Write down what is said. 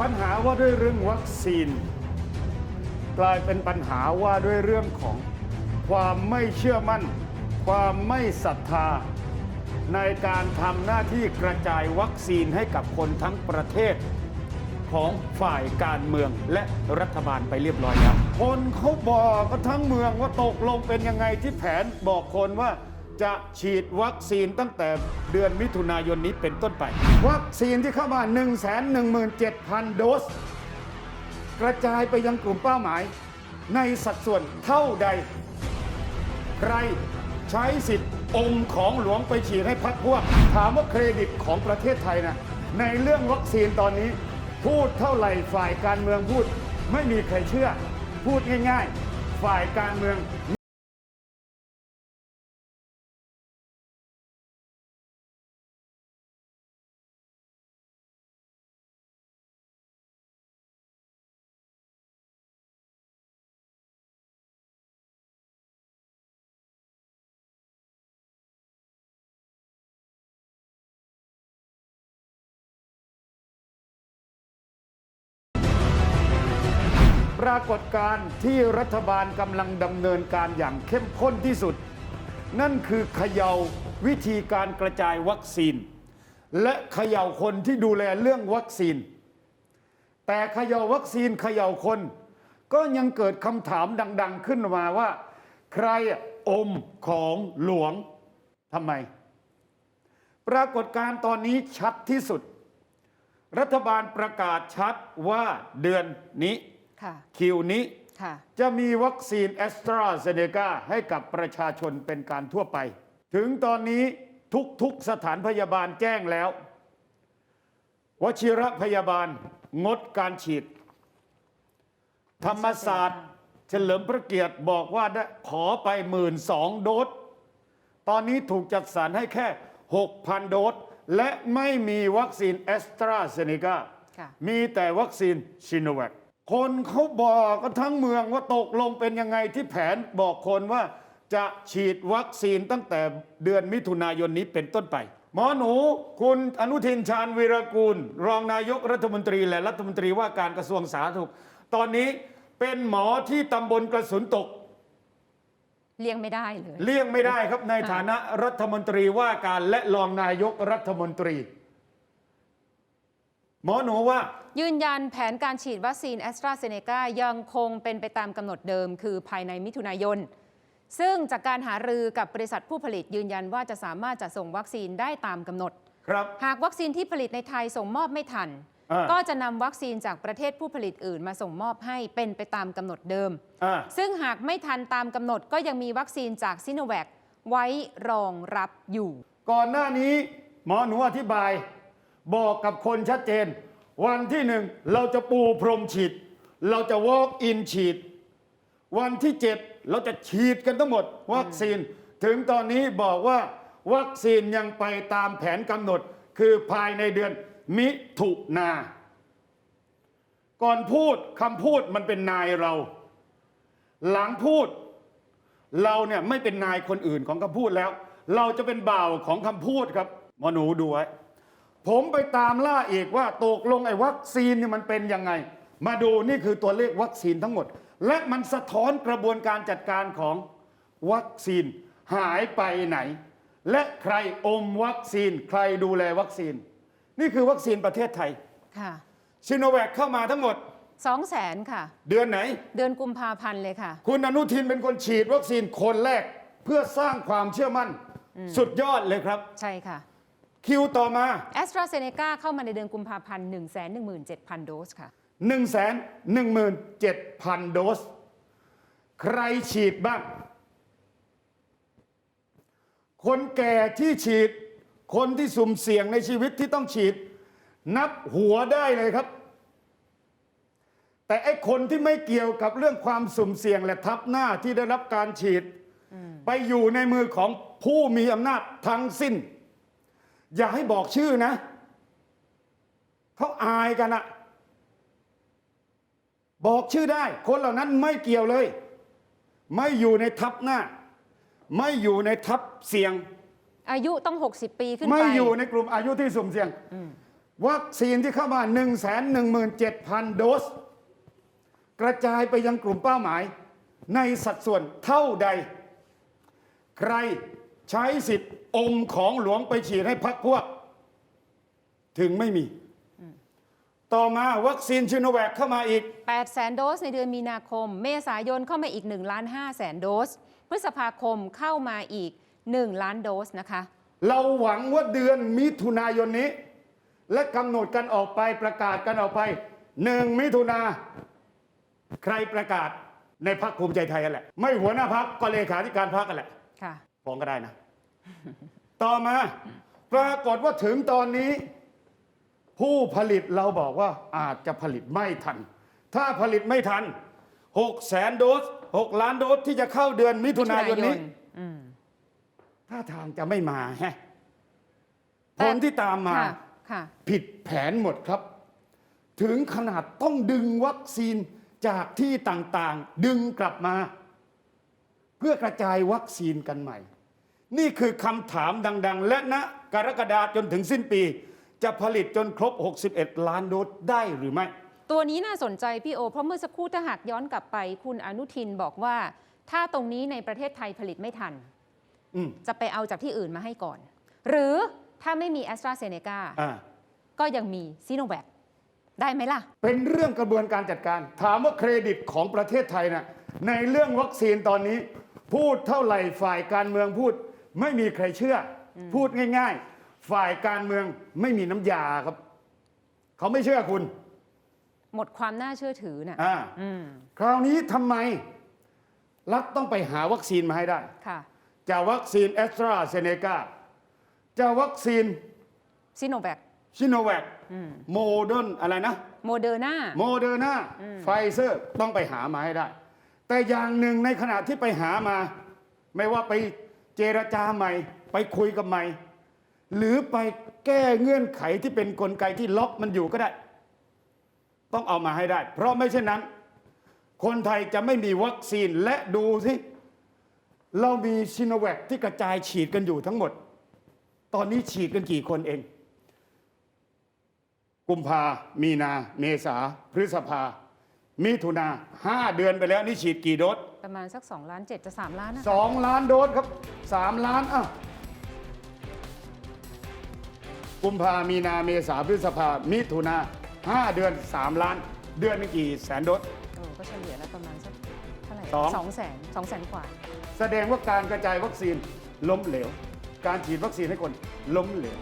ปัญหาว่าด้วยเรื่องวัคซีน กลายเป็นปัญหาว่าด้วยเรื่องของความไม่เชื่อมั่น ความไม่ศรัทธา ในการทำหน้าที่กระจายวัคซีนให้กับคนทั้งประเทศ ของฝ่ายการเมืองและรัฐบาลไปเรียบร้อยแล้วคนเขาบอกกันทั้งเมืองว่าตกลงเป็นยังไงที่แผนบอกคนว่า จะฉีดวัคซีนตั้งแต่เดือนมิถุนายนนี้เป็นต้นไป วัคซีนที่เข้ามา 1 1 7 0 0 0 โดส กระจายไปยังกลุ่มเป้าหมาย ในสัดส่วนเท่าใด ใครใช้สิทธิ์อมของหลวงไปฉีดให้พักพวก ถามว่าเครดิตของประเทศไทยนะ ในเรื่องวัคซีนตอนนี้ พูดเท่าไหร่ฝ่ายการเมืองพูด ไม่มีใครเชื่อ พูดง่าย ๆ ฝ่ายการเมือง รากฏการณ์ที่รัฐบาลกำลังดำเนินการอย่างเข้มข้นที่สุด นั่นคือเขย่าวิธีการกระจายวัคซีน และเขย่าคนที่ดูแลเรื่องวัคซีน แต่เขย่าวัคซีนเขย่าคน ก็ยังเกิดคำถามดัง ๆ ขึ้นมาว่า ใครอะอมของหลวงทำไม ปรากฏการณ์ตอนนี้ชัดที่สุด รัฐบาลประกาศชัดว่าเดือนนี้ ค่ะคิวนี้ค่ะจะมีวัคซีนแอสตราเซเนกาให้กับประชาชนเป็นการทั่วไป ถึงตอนนี้ทุกๆสถานพยาบาลแจ้งแล้ว วชิระพยาบาลงดการฉีด ธรรมศาสตร์ เฉลิมพระเกียรติบอกว่าได้ขอไปหมื่นสองโดส ตอนนี้ถูกจัดสรรให้แค่ 6,000 โดส และไม่มีวัคซีนแอสตราเซเนกาค่ะมีแต่วัคซีนชิโนแวค คนเขาบอกกันทั้งเมืองว่าตกลงเป็นยังไงที่แผนบอกคนว่าจะฉีดวัคซีนตั้งแต่เดือนมิถุนายนนี้เป็นต้นไป หมอหนูคุณอนุทินชาญวีรกูล รองนายกรัฐมนตรีและรัฐมนตรีว่าการกระทรวงสาธารณสุข ตอนนี้เป็นหมอที่ตำบลกระสุนตก เลี่ยงไม่ได้เลย เลี่ยงไม่ได้ครับในฐานะรัฐมนตรีว่าการและรองนายกรัฐมนตรี หมอหนูว่า ยืนยันแผนการฉีดวัคซีนแอสตราเซเนกายังคงเป็นไปตามกำหนดเดิม คือภายในมิถุนายน ซึ่งจากการหารือกับบริษัทผู้ผลิตยืนยันว่าจะสามารถจะส่งวัคซีนได้ตามกำหนด ครับ หากวัคซีนที่ผลิตในไทยส่งมอบไม่ทัน อ่า ก็จะนำวัคซีนจากประเทศผู้ผลิตอื่นมาส่งมอบให้เป็นไปตามกำหนดเดิม อ่าซึ่งหากไม่ทันตามกำหนดก็ยังมีวัคซีนจากซิโนแวคไว้รองรับอยู่ ก่อนหน้านี้หมอหนูอธิบาย บอกกับคนชัดเจน วันที่หนึ่งเราจะปูพรมฉีด เราจะ walk in ฉีด วันที่เจ็ดเราจะฉีดกันทั้งหมด วัคซีนถึงตอนนี้บอกว่าวัคซีนยังไปตามแผนกำหนดคือภายในเดือนมิถุนา ก่อนพูดคำพูดมันเป็นนายเรา หลังพูด เราเนี่ยไม่เป็นนายคนอื่นของคำพูดแล้ว เราจะเป็นบ่าวของคำพูดครับหมอหนูดูไว้ ผมไปตามล่าอีกว่าตกลงไอ้วัคซีนเนี่ยมันเป็นยังไง มาดูนี่คือตัวเลขวัคซีนทั้งหมด และมันสะท้อนกระบวนการจัดการของวัคซีนหายไปไหน และใครอมวัคซีน ใครดูแลวัคซีน นี่คือวัคซีนประเทศไทยค่ะชิโนแวคเข้ามาทั้งหมด2 0 0แสนค่ะ เดือนไหน เดือนกุมภาพันธ์เลยค่ะ คุณอนุทินเป็นคนฉีดวัคซีนคนแรกเพื่อสร้างความเชื่อมั่น สุดยอดเลยครับ ใช่ค่ะ คิวต่อมา แอสตราเซเนกาเข้ามาในเดือนกุมภาพันธ์1 1 7 0 0 0 โดสค่ะ 1 1 7 0 0 0 โดส ใครฉีดบ้าง คนแก่ที่ฉีด คนที่สุ่มเสี่ยงในชีวิตที่ต้องฉีด นับหัวได้เลยครับ แต่ไอ้คนที่ไม่เกี่ยวกับเรื่องความสุ่มเสี่ยงและทับหน้าที่ได้รับการฉีด ไปอยู่ในมือของผู้มีอำนาจทั้งสิ้น อย่าให้บอกชื่อนะ เขาอายกันอะบอกชื่อได้ คนเหล่านั้นไม่เกี่ยวเลย ไม่อยู่ในทับหน้า ไม่อยู่ในทับเสี่ยง อายุต้อง 60 ปีขึ้นไป ไม่อยู่ในกลุ่มอายุที่สุ่มเสี่ยงวัคซีนที่เข้ามา 1 1 7 0 0 0 โดส กระจายไปยังกลุ่มเป้าหมาย ในสัดส่วนเท่าใด ใคร ใช้สิทธิ์อมของหลวงไปฉีดให้พักพวก ถึงไม่มี ต่อมาวัคซีนชิโนแวคเข้ามาอีก 8 แสนโดสในเดือนมีนาคม เมษายนเข้ามาอีก1ล้าน5แสนโดส พฤษภาคมเข้ามาอีก 1 ล้านโดสนะคะ เราหวังว่าเดือนมิถุนายนนี้ และกำหนดกันออกไปประกาศกันออกไปหนึ่งมิถุนาใครประกาศในพักภูมิใจไทยกันแหละ ไม่หัวหน้าพักก็เลขาธิการพักกันแหละค่ะ ฟ้องก็ได้นะ ต่อมา ปรากฏว่าถึงตอนนี้ ผู้ผลิตเราบอกว่าอาจจะผลิตไม่ทัน ถ้าผลิตไม่ทัน6แสนโดส 6 ล้านโดสที่จะเข้าเดือนมิถุนายนนี้อืมถ้าทางจะไม่มาแฮะแต่ผลที่ตามมาค่ะค่ะผิดแผนหมดครับ ถึงขนาดต้องดึงวัคซีนจากที่ต่างๆ ดึงกลับมา เพื่อกระจายวัคซีนกันใหม่ นี่คือคำถามดัง ๆ และณกรกฎาจนถึงสิ้นปี จะผลิตจนครบ 61 ล้านโดสได้หรือไม่ ตัวนี้น่าสนใจพี่โอ เพราะเมื่อสักครู่ถ้าหากย้อนกลับไป คุณอนุทินบอกว่า ถ้าตรงนี้ในประเทศไทยผลิตไม่ทัน อืมจะไปเอาจากที่อื่นมาให้ก่อน หรือถ้าไม่มีแอสตราเซเนกาอ่าก็ยังมีซีโนแวคได้ไหมล่ะ เป็นเรื่องกระบวนการจัดการ ถามว่าเครดิตของประเทศไทยนะในเรื่องวัคซีนตอนนี้ พูดเท่าไหร่ฝ่ายการเมืองพูด ไม่มีใครเชื่ออพูดง่าย ๆ ฝ่ายการเมืองไม่มีน้ำยาครับ เขาไม่เชื่อคุณ หมดความน่าเชื่อถือน่ะอ่า อืมคราวนี้ทำไม รัฐต้องไปหาวัคซีนมาให้ได้ ค่ะจะวัคซีนแอสตราเซเนกาจะวัคซีนซีโนแวคชิโนแวคโมเดิร์นอะไรนะ โมเดอร์นา โมเดอร์นาไฟเซอร์ต้องไปหามาให้ได้ แต่อย่างหนึ่งในขณะที่ไปหามา ไม่ว่าไป เจรจาใหม่ไปคุยกับใหม่ หรือไปแก้เงื่อนไขที่เป็นนกลไกที่ล็อกมันอยู่ก็ได้ ต้องเอามาให้ได้ เพราะไม่เช่นนั้น คนไทยจะไม่มีวัคซีนและดูสิเรามีชิโนแวคที่กระจายฉีดกันอยู่ทั้งหมด ตอนนี้ฉีดกันกี่คนเอง กุมภา มีนา เมษา พฤษภา มิถุนาห้าเดือนไปแล้วนี่ฉีดกี่โดสประมาณสัก2ล้าน7จะ 3 ล้านนะสองล้านโดสครับสามล้านอะกุมภามีนาเมษาพฤษภามิถุนาห้าเดือนสามล้าน เดือนนึงกี่แสนโดสโอ้ก็เฉลี่ยแล้วประมาณสักเท่าไหร่สอง สองแสนสองแสนกว่า แสดงว่าการกระจายวัคซีนล้มเหลว การฉีดวัคซีนให้คนล้มเหลว